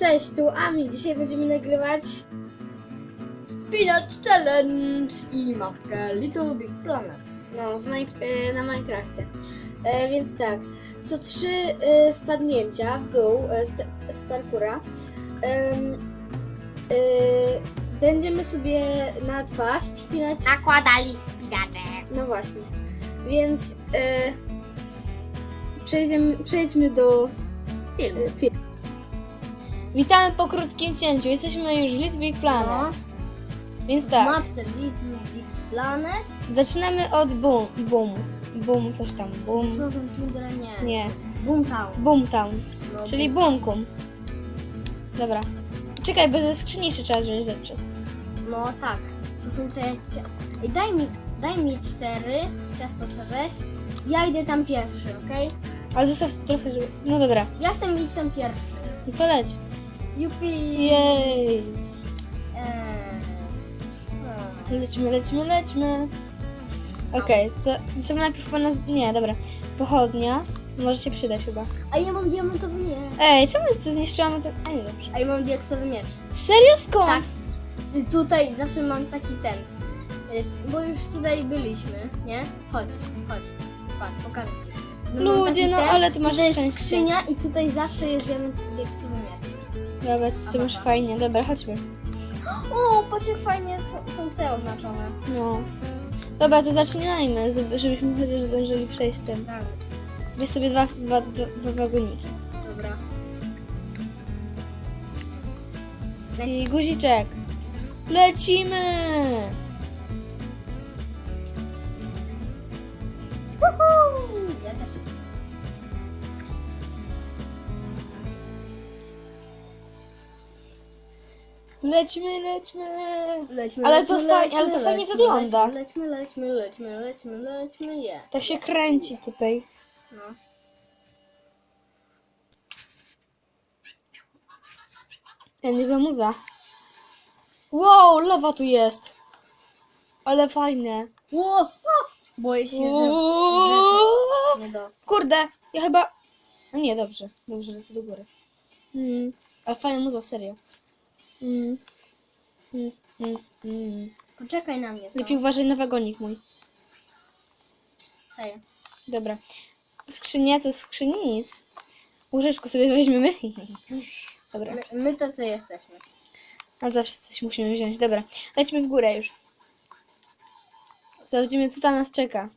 Cześć, tu Ami. Dzisiaj będziemy nagrywać Spinach Challenge i mapkę Little Big Planet. No, w e, na Minecrafcie. E, więc tak, co trzy e, spadnięcia w dół e, z, z parkura em, e, będziemy sobie na twarz przypinać. Nakładali spinaczek. No właśnie. Więc e, przejdziemy, przejdźmy do Film. e, filmu. Witamy po krótkim cięciu. Jesteśmy już w Little Big Planet. Więc tak, Mapce Little Big Planet. zaczynamy od boom, boom, boom, coś tam, boom, Frozen Tundra nie. nie, Boomtown. boomtown, No, czyli boomkum. Dobra. Czekaj, bo ze skrzyni jeszcze trzeba wziąć rzeczy. No tak. To są te... cia- Ej, daj mi, daj mi cztery. Ciasto weź. Ja idę tam pierwszy, okej? Ale zostaw trochę, żeby... No dobra, Ja chcę iść tam pierwszy. no to leć. Jupi! Jej! Eee. Lećmy, lećmy, lećmy. Okej, to trzeba najpierw chyba nas... Nie, dobra. Pochodnia. Może się przydać chyba. A ja mam diamentowy miecz. Ej, czemu to zniszczyłam to... Ej, dobrze. A ja mam diaksowy miecz. Serio skąd? Tak. Y, Tutaj zawsze mam taki ten. y, Bo już tutaj byliśmy, nie? Chodź, chodź. Patrz, pokażę ci. No, mam Ludzie, taki no, ale ty masz tutaj jest szczęście. skrzynia i tutaj zawsze jest diament diaksowy miecz. Dobra, ty masz fajnie. Dobra, chodźmy. O, patrz jak fajnie są, są te oznaczone. No. Dobra, to zaczynajmy, żebyśmy chociaż zdążyli przejść ten. Tak, Weź sobie dwa, dwa, dwa wagoniki. dobra. I guziczek. Lecimy! Lećmy, lećmy! Lećmy, Ale to lećmy, faj- lećmy, ale to fajnie lećmy, wygląda. Lećmy, lećmy, lećmy, lećmy, lećmy, je. Tak się kręci tutaj. No. Ja nie za muza. Wow, lawa tu jest. Ale fajne. O! Boję się, że, nie. Kurde, ja chyba... No nie, dobrze. Dobrze, lecę do góry. Mm. Ale fajna muza, serio. Mm. Mm, mm, mm. Poczekaj na mnie, co? Lepiej uważaj na wagonik mój. Hej. Dobra. Skrzynia to skrzyni nic. Łyżeczkę sobie weźmiemy. Dobra. My, my to co jesteśmy. A zawsze coś musimy wziąć. Dobra. Lećmy w górę już. Zobaczymy, co tam nas czeka.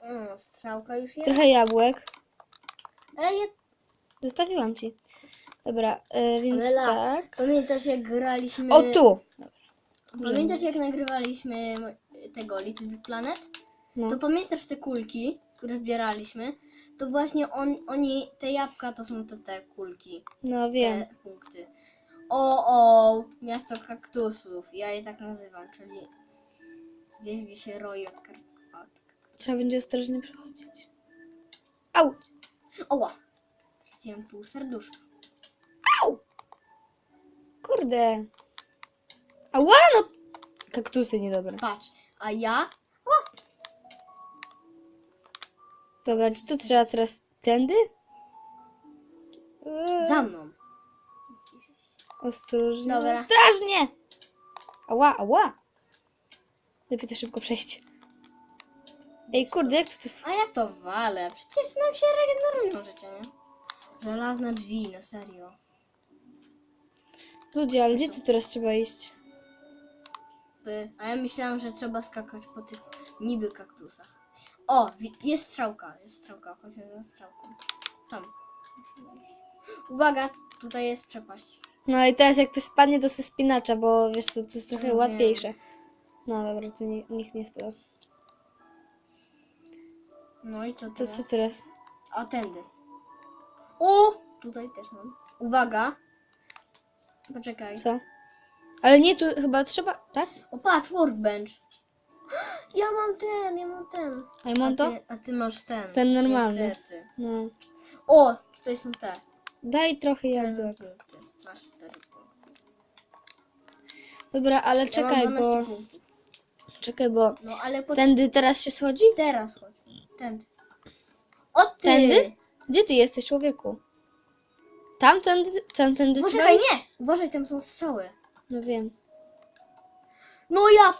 Mm, strzałka już jest. Trochę jabłek. Ej, ja... Zostawiłam ci. Dobra, e, więc tak. pamiętasz jak graliśmy... O, tu! Pamiętasz jak nagrywaliśmy tego Little Big Planet? No. To pamiętasz te kulki, które zbieraliśmy? To właśnie on, oni, te jabłka to są te, te kulki, No, wiem. te punkty. O, o, miasto kaktusów, ja je tak nazywam, czyli gdzieś gdzie się roi od, kar- od Trzeba będzie ostrożnie przechodzić. Au! Oła! Straciłem pół serduszka. Au! Kurde. Ała, no! Kaktusy niedobre. Patrz, a ja? Dobra, czy tu trzeba teraz tędy? Eee, Za mną. Ostrożnie. Dobra. Ostrożnie! Ała, ała! Lepiej to szybko przejść. Ej, kurde, jak to tu... A ja to walę. Przecież nam się regenerują życie, nie? Żelazne drzwi, na serio. Ludzie, ale gdzie tu teraz trzeba iść? By. A ja myślałam, że trzeba skakać po tych niby kaktusach. O, wi- jest strzałka, jest strzałka. Chodźmy za strzałką. Tam. Uwaga, tutaj jest przepaść. No i teraz jak to spadnie, to se spinacza, bo wiesz co, to jest trochę wiem. łatwiejsze. No dobra, to nie, nikt nie spadł. No i co To teraz? co teraz? A tędy. O! Tutaj też mam. Uwaga. Poczekaj. Co? Ale nie, tu chyba trzeba, tak? O patrz, workbench. Ja mam ten, ja mam ten. A ja mam a to? Ty, a ty masz ten. Ten normalny. Niestety. No. O, tutaj są te. Daj trochę jabłek. punkty. Masz cztery punkty. Dobra, ale Ja czekaj, mam 12 bo... punktów. Czekaj, bo... No ale po Tędy teraz się schodzi? teraz chodź. Tędy. O ty! Tędy? Gdzie ty jesteś, człowieku? Tamtędy, tamtędy trzeba Poczekaj, iść? nie! Uważaj, tam są strzały. No wiem. No ja...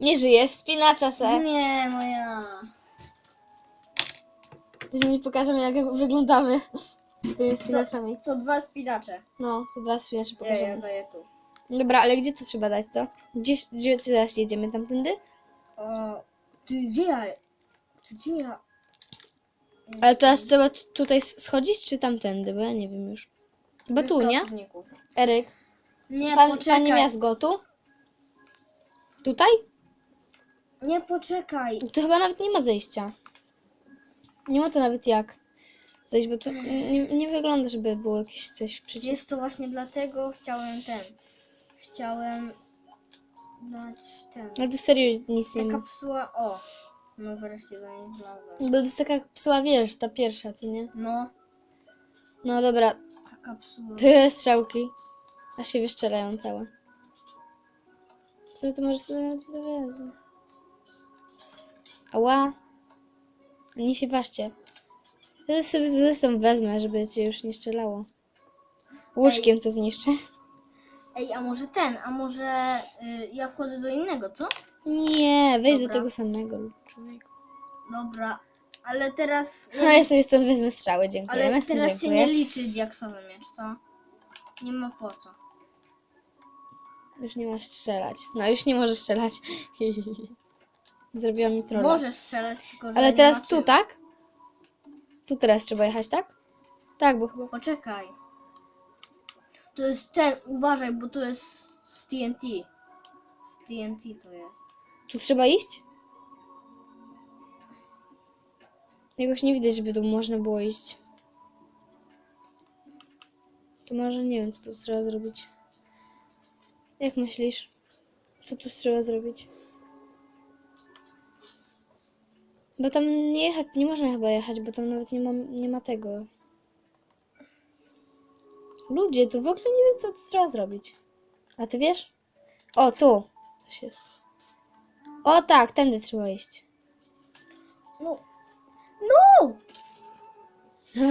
Nie żyjesz, spinacza se. Nie, no ja... Później nie pokażemy jak wyglądamy z tymi spinaczami. Co dwa spinacze. No, co dwa spinacze Nie, ja pokażemy. daję tu. Dobra, ale gdzie to trzeba dać, co? Gdzie, gdzie teraz jedziemy? Tamtędy? O, ty, gdzie ja... Ty, gdzie ja... Ale teraz trzeba tu- tutaj s- schodzić, czy tamtędy? Bo ja nie wiem już. Chyba tu, nie? Eryk, Nie, pan, poczekaj. pani Miazgotu? Tutaj? Nie, poczekaj. To chyba nawet nie ma zejścia. Nie ma tu nawet jak zejść, bo tu nie, nie wygląda, żeby było jakieś coś przeciw. Jest to właśnie dlatego chciałem ten. Chciałem dać ten. Ale tu serio nic nie Ta ma. kapsuła. O! No wreszcie do niej znalazłem. Bo to jest taka psuła, wiesz, ta pierwsza, co nie? No, No dobra, ta kapsuła. tyle strzałki. A się wyszczelają całe. Co to może sobie to wezmę? Ała. Nie się ważcie. Ja sobie zresztą wezmę, żeby cię już nie strzelało. Łóżkiem to zniszczę. Ej, a może ten, a może y, ja wchodzę do innego, co? Nie, wejdź do tego samego człowieku. Dobra, ale teraz. No ja sobie stąd wezmę strzały, dziękuję. Ale teraz się dziękuję. nie liczy diaksowy miecz, co? Nie ma po co. Już nie masz strzelać. No już nie możesz strzelać. Zrobiła mi trolla. Możesz strzelać, tylko że Ale nie teraz ma tu, czym. tak? Tu teraz trzeba jechać, tak? Tak, bo chyba... Poczekaj. To jest ten, uważaj, bo to jest z TNT. Z TNT to jest. Tu trzeba iść? Jakoś nie widać, żeby tu można było iść. To może nie wiem, co tu trzeba zrobić. Jak myślisz? Co tu trzeba zrobić? Bo tam nie jechać, nie można chyba jechać, bo tam nawet nie ma, nie ma tego. Ludzie, tu w ogóle nie wiem, co tu trzeba zrobić. A ty wiesz? O, tu. Coś jest. O tak, tędy trzeba iść. No. No!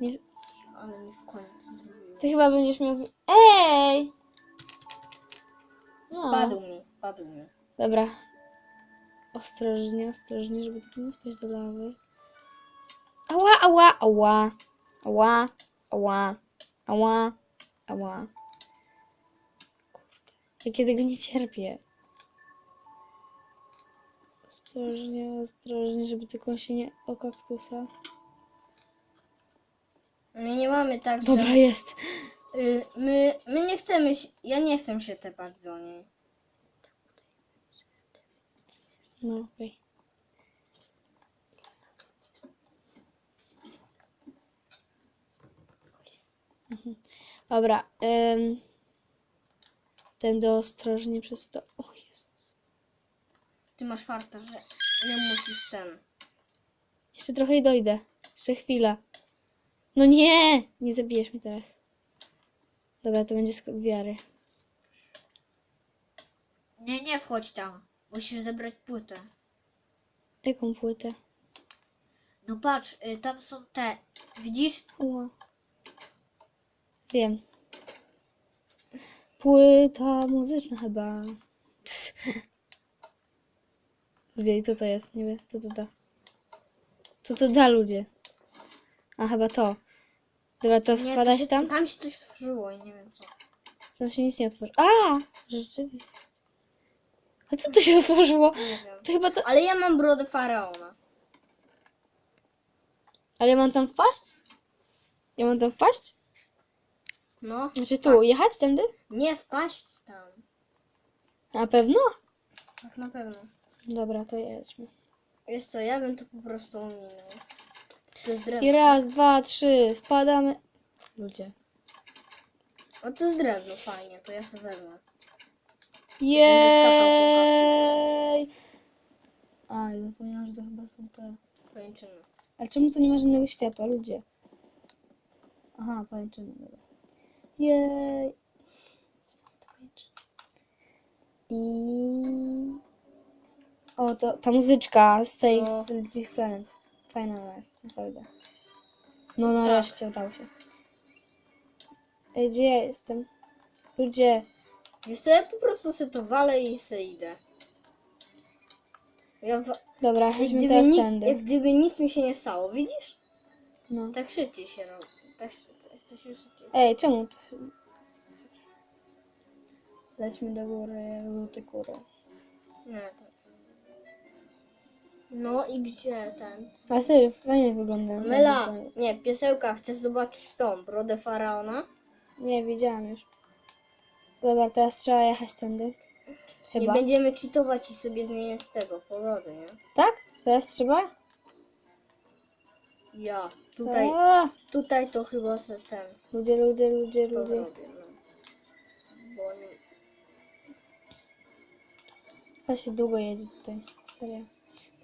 nie, Ale mi w końcu zrobiło. ty chyba będziesz miał... wi- Ej! No. Spadł mi, spadł mi. Dobra. Ostrożnie, ostrożnie, żeby tylko nie spaść do lawy. Ała, ała, ała. Ała, ała, ała, ała. Kurde. Ja tego nie cierpię. Ostrożnie, ostrożnie, żeby tylko się nie... O kaktusa. My nie mamy tak, że... Dobra, jest. Y, my, my nie chcemy się... Ja nie chcę się tepać do niej. No, okej. Mhm. Dobra. Um, tędy ostrożnie przez to. O Jezus. Ty masz farta, że nie musisz ten. Jeszcze trochę i dojdę. Jeszcze chwila. No nie! Nie zabijesz mnie teraz. Dobra, to będzie skok wiary. Nie, nie wchodź tam. Musisz zebrać płytę. Jaką płytę? No patrz, y, tam są te. Widzisz? Ła. Wiem. Płyta muzyczna chyba. Ludzie, i co to jest? Nie wiem, co to da. Co to da, ludzie? A, chyba to. Dobra, to Nie, wpadać to się, tam? Tam się coś wżyło i nie wiem co. Tam się nic nie otworzy. A! Rzeczywiście. A co to się otworzyło? Nie wiem. To chyba to... Ale ja mam brodę faraona. Ale ja mam tam wpaść? Ja mam tam wpaść? No, Znaczy tu, jechać tędy? nie wpaść tam. Na pewno? Tak na pewno. Dobra, to jedźmy. Wiesz co, ja bym to po prostu ominął. To jest I drewno. raz, dwa, trzy, wpadamy. Ludzie. O, to jest drewno, fajnie, to ja sobie wezmę. Jej! A, ja zapomniałam, że to chyba są te. Kończymy. Ale czemu tu nie ma żadnego światła, ludzie? Aha, pajęczyny, dobra. Jej! Znowu to pajęczyny. I... O, to ta muzyczka z tej, No. z Big Planet. Fajna ona jest, naprawdę. No nareszcie udało się. Ej, gdzie ja jestem? Ludzie, Wiesz co, ja po prostu se to walę i se idę. Ja wa- dobra, chodźmy gdyby teraz tędy. jak gdyby nic mi się nie stało, widzisz? No. Tak szybciej się robi. Tak, tak, tak się szybciej. Ej, czemu to się... Lećmy do góry jak złote kury. Nie, tak. No i gdzie ten? A serio, fajnie wygląda. Mela, nie, piesełka, chcesz zobaczyć tą brodę faraona? Nie, widziałam już. Dobra, teraz trzeba jechać tędy. Nie Chyba. będziemy cheatować i sobie zmieniać tego, pogody, nie? Tak? Teraz trzeba? Ja, tutaj, A, tutaj to chyba se ten, ludzie, ludzie, ludzie, to ludzie. zrobię, no. Bo nie, A się długo jedzie tutaj. Serio.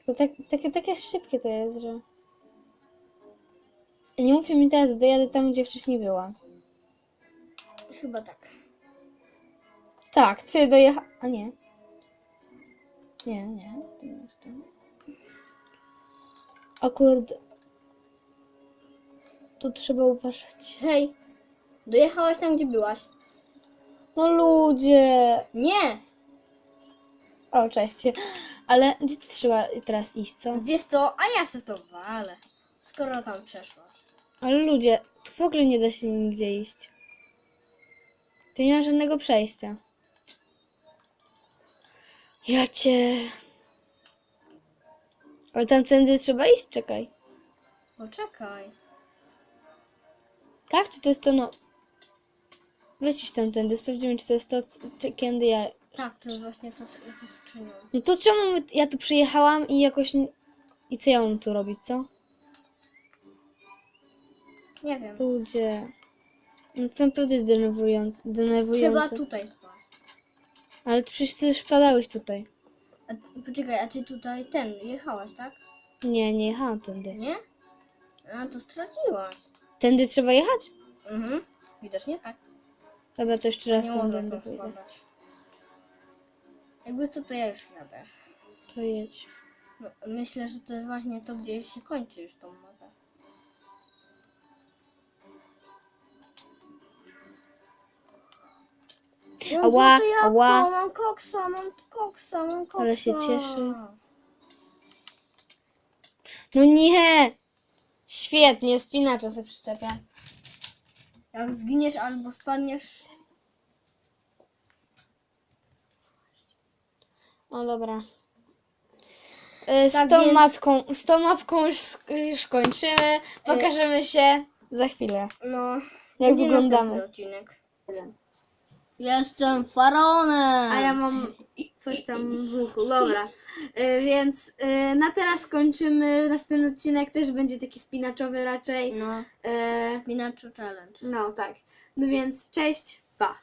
Tylko tak, takie, takie szybkie to jest, że... Nie mówcie mi teraz, dojadę tam, gdzie wcześniej byłam. chyba tak. Tak, ty dojecha... A nie. Nie, nie, to nie jest to. O kurde. Tu trzeba uważać. Hej, dojechałaś tam, gdzie byłaś? No ludzie. Nie! O, cześć. Ale gdzie tu trzeba teraz iść, co? Wiesz co, a ja se to walę, skoro tam przeszłaś. Ale ludzie, tu w ogóle nie da się nigdzie iść. Tu nie ma żadnego przejścia. Ja cię... Ale tamtędy trzeba iść, czekaj. Poczekaj. Tak? Czy to jest to, no... Weź iść tamtędy, sprawdzimy, czy to jest to, c- czy, kiedy ja... Tak, to jest właśnie to, to skrzynią. No to czemu my, ja tu przyjechałam i jakoś... n- I co ja mam tu robić, co? Nie wiem. Ludzie... No to naprawdę jest denerwujące. Trzeba denerwujące. tutaj spaść. Ale ty przecież ty już padałeś tutaj. A, poczekaj, a ty tutaj ten, jechałaś, tak? Nie, nie jechałam tędy. Nie? A, to straciłaś. Tędy trzeba jechać? Mhm. Widocznie tak. Dobra, to jeszcze raz Nie tam pójdę. spadać. Jakby co, to ja już jadę. To jedź. No, myślę, że to jest właśnie to, gdzie się kończy już tą mapę. Mam Ała, złote jabłko, ała. Mam koksa, mam koksa, mam koksa. Ale się cieszy. No nie! Świetnie, spinacza sobie przyczepia. Jak zginiesz albo spadniesz, O dobra. Y, Z Tak tą więc- matką, z tą mapką już, sk- już kończymy. Pokażemy się za chwilę. no... Jak będzie wyglądamy. następny odcinek. Jestem faraonem! A ja mam coś tam w uchu. Dobra. Y, Więc y, na teraz kończymy. Następny odcinek też będzie taki spinaczowy raczej. No, Y, Spinaczu Challenge. No tak. No więc cześć, pa.